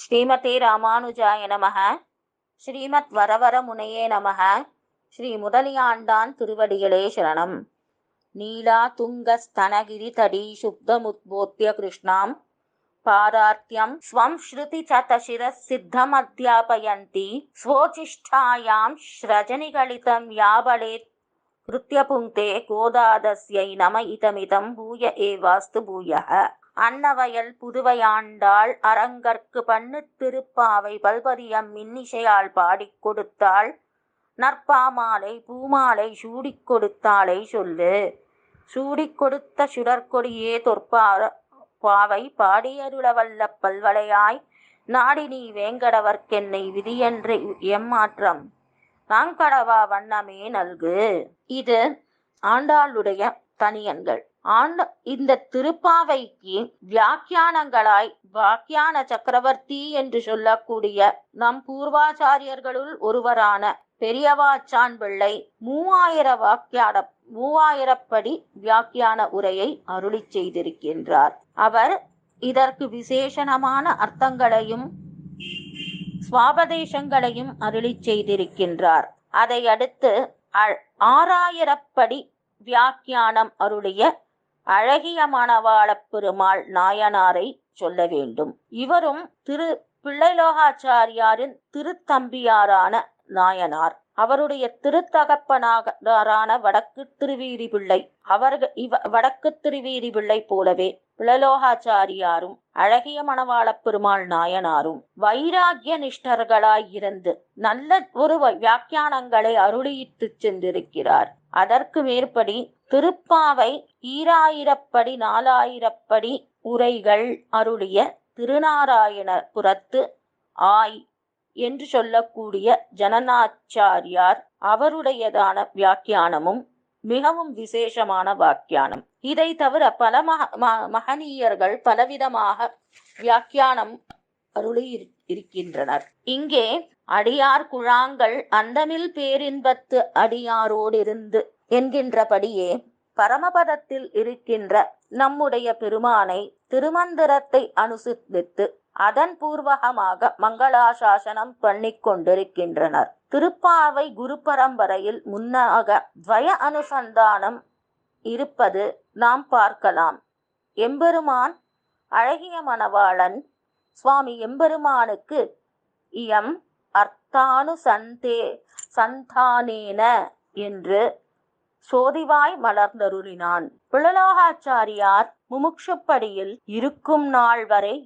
ஸ்ரீமதே ராமானுஜாய நமக. ஸ்ரீமத் வரவர முனையே நமக. ஸ்ரீ முதலியாண்டான் திருவடிகளே சரணம். நீலா துங்கஸ்தனகிரி தடி சுப்தமுத்போத்திய கிருஷ்ணாம். பாரார்த்தியம் ஸ்வம் ஸ்ருதி சதசிர சித்தம் அத்தியாபயந்தி ஸ்வோச்சிஷ்டாயாம் ஸ்ரஜனிகளிதம் யாபலேத். கிருத்திய புங்கே கோதாதஸ்யை நம இதமிதம் பூய ஏவாஸ்து பூயः அன்னவயல் புதுவையாண்டாள் அரங்கற்கு பண்ணு திருப்பாவை பல்பதியம் மின்னிசையால் பாடிக் கொடுத்தாள். நற்பாமாலை பூமாலை சூடிக் கொடுத்தாளை சொல்லு. சூடிக் கொடுத்த சுடற்கொடியே தொற்பார பாவை பாடியருளவல்ல பல்வளையாய். நாடி நீ வேங்கடவர்க்கென்னை என்று எம்மாற்றம். நாங்கடவா வண்ணமே நல்கு. இது ஆண்டாளுடைய தனியன்கள். ஆண்ட இந்த திருப்பாவைக்கு வியாக்கியானங்களாய் வாக்கியான சக்கரவர்த்தி என்று சொல்லக்கூடிய நம் பூர்வாச்சாரியர்களுள் ஒருவரான பெரியவாச்சான் பிள்ளை மூவாயிர வாக்கியாட மூவாயிரப்படி வியாக்கியான உரையை அருளி செய்திருக்கின்றார். அவர் இதற்கு விசேஷமான அர்த்தங்களையும் சுவாபதேசங்களையும் அருளி செய்திருக்கின்றார். அதை அடுத்து ஆறாயிரப்படி வியாக்கியானம் அருளிய அழகிய மணவாளப் பெருமாள் நாயனாரை சொல்ல வேண்டும். இவரும் திரு பிள்ளைலோகாச்சாரியாரின் திருத்தம்பியாரான நாயனார். அவருடைய திருத்தகப்பனாரான வடக்கு திருவீதி பிள்ளை அவர்கள் இவ வடக்கு திருவீதி பிள்ளை போலவே பிளலோகாச்சாரியாரும் அழகிய மணவாளப் பெருமாள் நாயனாரும் வைராகிய நிஷ்டர்களாயிருந்து நல்ல ஒரு வியாக்கியானங்களை அருளியிட்டு சென்றிருக்கிறார். அதற்கு மேற்படி திருப்பாவை ஈராயிரப்படி நாலாயிரப்படி உரைகள் அருளிய திருநாராயணபுரத்து ஆய் என்று சொல்லக்கூடிய ஜனநாச்சாரியார் அவருடையதான வியாக்கியானமும் மிகவும் விசேஷமான வாக்கியானம். இதை தவிர பல மக மகனீயர்கள் பலவிதமாக வியாக்கியானம் அருளி இருக்கின்றனர். இங்கே அடியார் குழாங்கள் அந்தமில் பேரின்பத்து அடியாரோடிருந்து என்கின்றபடியே பரமபதத்தில் இருக்கின்ற நம்முடைய பெருமானை திருமந்திரத்தை அனுசரித்து அதன் பூர்வகமாக மங்களாசாசனம் பண்ணி கொண்டிருக்கின்றனர். திருப்பாவை குரு பரம்பரையில் முன்னாக துவய அனுசந்தானம் இருப்பது நாம் பார்க்கலாம். எம்பெருமான் அழகிய மணவாளன் சுவாமி எம்பெருமானுக்கு இயம் அர்த்தானு சந்தே சந்தானேன என்று சோதிவாய் மலர்ந்தருளினான். பிளலோகாச்சாரியார் முமுட்சுப்படியில் இருக்கும் நாள் வரை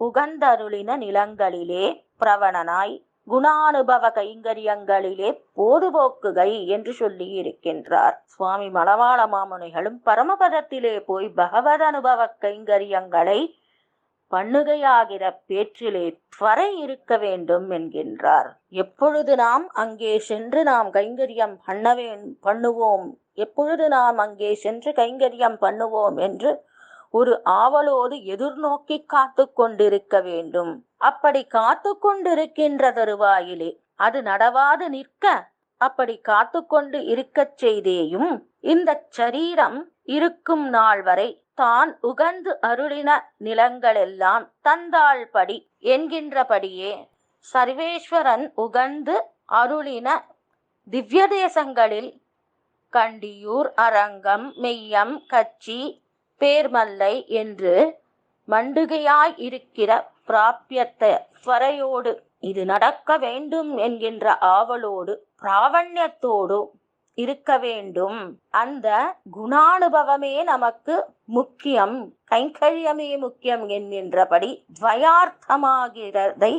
உகந்தருளின நிலங்களிலே பிரவணனாய் குணானுபவ கைங்கரியங்களிலே போதுபோக்குகை என்று சொல்லி இருக்கின்றார் சுவாமி மலவாள மாமுனிகளும் பரமபதத்திலே போய் பகவத் அனுபவ கைங்கரியங்களை பண்ணுகையாகிற பேச்சிலே துவரை இருக்க வேண்டும் என்கின்றார். எப்பொழுது நாம் அங்கே சென்று நாம் கைங்கரியம் பண்ணவே பண்ணுவோம்? எப்பொழுது நாம் அங்கே சென்று கைங்கரியம் பண்ணுவோம் என்று ஒரு ஆவலோடு எதிர்நோக்கி காத்து கொண்டிருக்க வேண்டும். அப்படி காத்து கொண்டிருக்கின்ற தருவாயிலே அது நடவாது நிற்க. அப்படி காத்து கொண்டு இருக்கச் செய்தேயும் இந்த சரீரம் இருக்கும் நாள் வரை தான் உகந்து அருளின நிலங்களெல்லாம் தந்தாள் படி என்கின்றபடியே சர்வேஸ்வரன் உகந்து அருளின திவ்ய தேசங்களில் கண்டியூர் அரங்கம் மெய்யம் கச்சி பேர்மல்லை என்று மண்டுகையாய் இருக்கிற பிராபியத்தை ஸ்வரையோடு இது நடக்க வேண்டும் என்கின்ற ஆவலோடு பிராவண்யத்தோடு இருக்க வேண்டும். அந்த குணானுபவமே நமக்கு முக்கியம் கைங்கரியமே முக்கியம் என்கின்றபடி துவயார்த்தமாகிறதை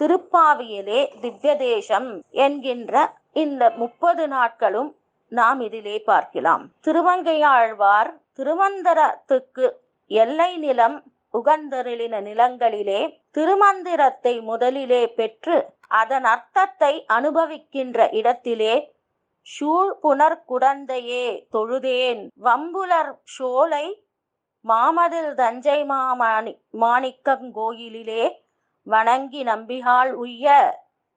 திருப்பாவியிலே திவ்ய தேசம் என்கின்ற இந்த முப்பது நாட்களும் நாம் இதிலே பார்க்கலாம். திருவங்கையாழ்வார் திருமந்தரத்துக்கு எல்லை நிலம் உகந்தருளின நிலங்களிலே திருமந்திரத்தை முதலிலே பெற்று அதன் அர்த்தத்தை அனுபவிக்கின்ற இடத்திலே சூழ் புனர் குடந்தையே தொழுதேன். வம்புலர் ஷோலை மாமதில் தஞ்சை மாமணி மாணிக்கங்கோயிலிலே வணங்கி நம்பிகாள் உய்ய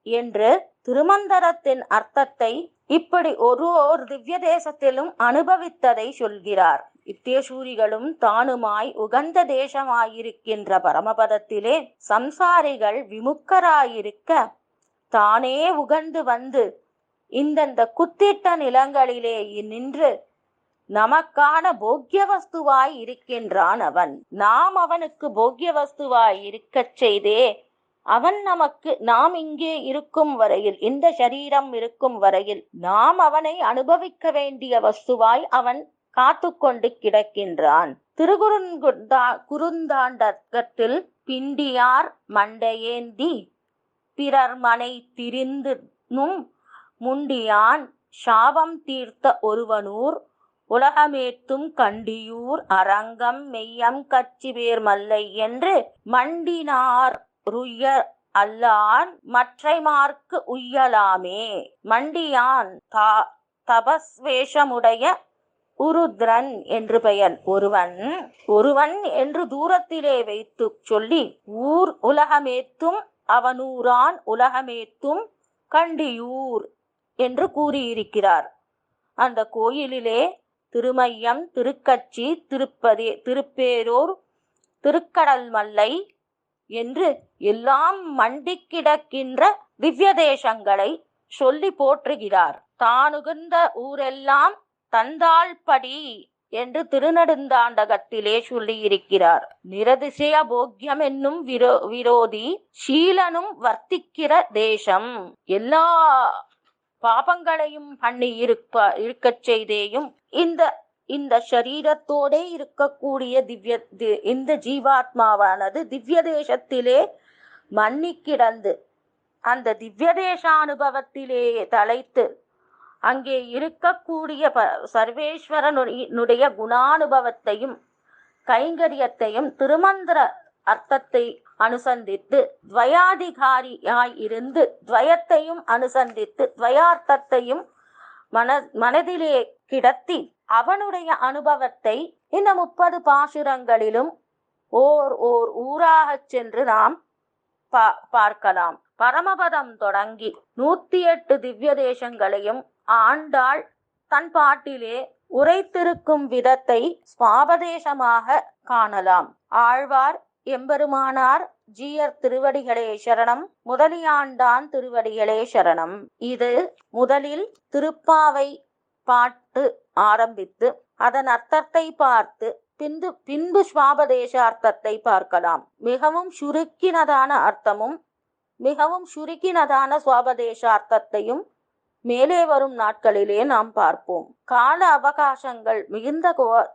என்று திருமந்தரத்தின் அர்த்தத்தை இப்படி ஒரு ஒரு திவ்ய தேசத்திலும் அனுபவித்ததை சொல்கிறார். இத்தேசூரிகளும் தானுமாய் உகந்த தேசமாயிருக்கின்ற பரமபதத்திலே சம்சாரிகள் விமுக்கராயிருக்க தானே உகந்து வந்து இந்தந்த குத்திட்ட நிலங்களிலே நின்று நமக்கான போக்கிய வஸ்துவாய் இருக்கின்றான் அவன். நாம் அவனுக்கு போக்கிய வஸ்துவாய் இருக்கச் செய்தே அவன் நமக்கு நாம் இங்கே இருக்கும் வரையில் இந்த சரீரம் இருக்கும் வரையில் நாம் அவனை அனுபவிக்க வேண்டிய வஸ்துவாய் அவன் காத்து கொண்டு கிடக்கின்றான். திருகுறுங்குண்டா குறுந்தாண்டகத்தில் பிண்டியார் மண்டையேந்தி பிறர் மனை திரிந்துனும் முண்டியான் சாபம் தீர்த்த ஒருவனூர் உலகமேத்தும் கண்டியூர் அரங்கம் மெய்யம் கச்சி வேர் மல்லை என்று மண்டினார் ருய்ய அல்லான் மற்றைமார்க்கு உய்யலாமே. மண்டியான் தா தபஸ்வேஷமுடைய உருத்ரன் என்று பெயர். ஒருவன் ஒருவன் என்று தூரத்திலே வைத்து சொல்லி ஊர் உலகமேத்தும் அவனூரான் உலகமேத்தும் கண்டியூர் என்று கூறியிருக்கிறார். அந்த கோயிலிலே திருமையம் திருக்கச்சி திருப்பதி திருப்பேரூர் திருக்கடல் மல்லை என்று எல்லாம் மண்டி கிடக்கின்ற திவ்ய தேசங்களை சொல்லி போற்றுகிறார். தானுகுந்த ஊரெல்லாம் தந்தாள்படி என்று திருநடுந்தாண்டகத்திலே சொல்லியிருக்கிறார். நிரதிசய போக்கியம் என்னும் விரோ விரோதி சீலனும் வர்த்திக்கிற தேசம். எல்லா பாபங்களையும் பண்ணி இருப்ப இருக்கச் செய்தேயும் இந்த இந்த சரீரத்தோடே இருக்கக்கூடிய திவ்ய தி- இந்த ஜீவாத்மாவானது திவ்ய தேசத்திலே மன்னி கிடந்து அந்த திவ்ய தேசானுபவத்திலே தலைத்து அங்கே இருக்கக்கூடிய ப சர்வேஸ்வரனுடைய குணானுபவத்தையும் கைங்கரியத்தையும் திருமந்திர அர்த்தத்தை அனுசந்தித்து துவயாதிகாரியாய் இருந்து துவயத்தையும் அனுசந்தித்து துவயார்த்தத்தையும் மன மனதிலே கிடத்தி அவனுடைய அனுபவத்தை இந்த முப்பது பாசுரங்களிலும் ஓர் ஓர் ஊராகச் சென்று நாம் பார்க்கலாம். பரமபதம் தொடங்கி நூத்தி எட்டு திவ்ய தேசங்களையும் ஆண்டாள் தன் பாட்டிலே உரைத்திருக்கும் விதத்தை சுவாபதேசமாக காணலாம். ஆழ்வார் எம்பெருமானார் ஜீயர் திருவடிகளே சரணம் முதலியாண்டான் திருவடிகளே சரணம். இது முதலில் திருப்பாவை பாட்டு ஆரம்பித்து அதன் அர்த்தத்தை பார்த்து பின்பு பின்பு சுவாபதேச அர்த்தத்தை பார்க்கலாம். மிகவும் சுருக்கினதான அர்த்தமும் மிகவும் சுருக்கினதான சுவாபதேச அர்த்தத்தையும் மேலே வரும் நாட்களிலே நாம் பார்ப்போம். கால அவகாசங்கள் மிகுந்த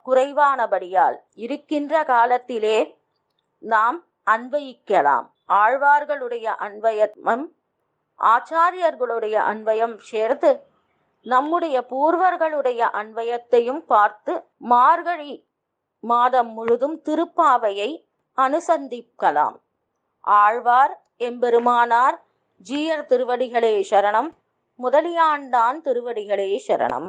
குறைவானபடியால் இருக்கின்ற காலத்திலே நாம் அன்வயிக்கலாம். ஆழ்வார்களுடைய அன்வயம் ஆச்சாரியர்களுடைய அன்வயம் சேர்த்து நம்முடைய பூர்வர்களுடைய அன்வயத்தையும் பார்த்து மார்கழி மாதம் முழுதும் திருப்பாவையை அனுசந்திக்கலாம். ஆழ்வார் எம்பெருமானார் ஜீயர் திருவடிகளே சரணம். முதலியாண்டான் திருவடிகளே சரணம்.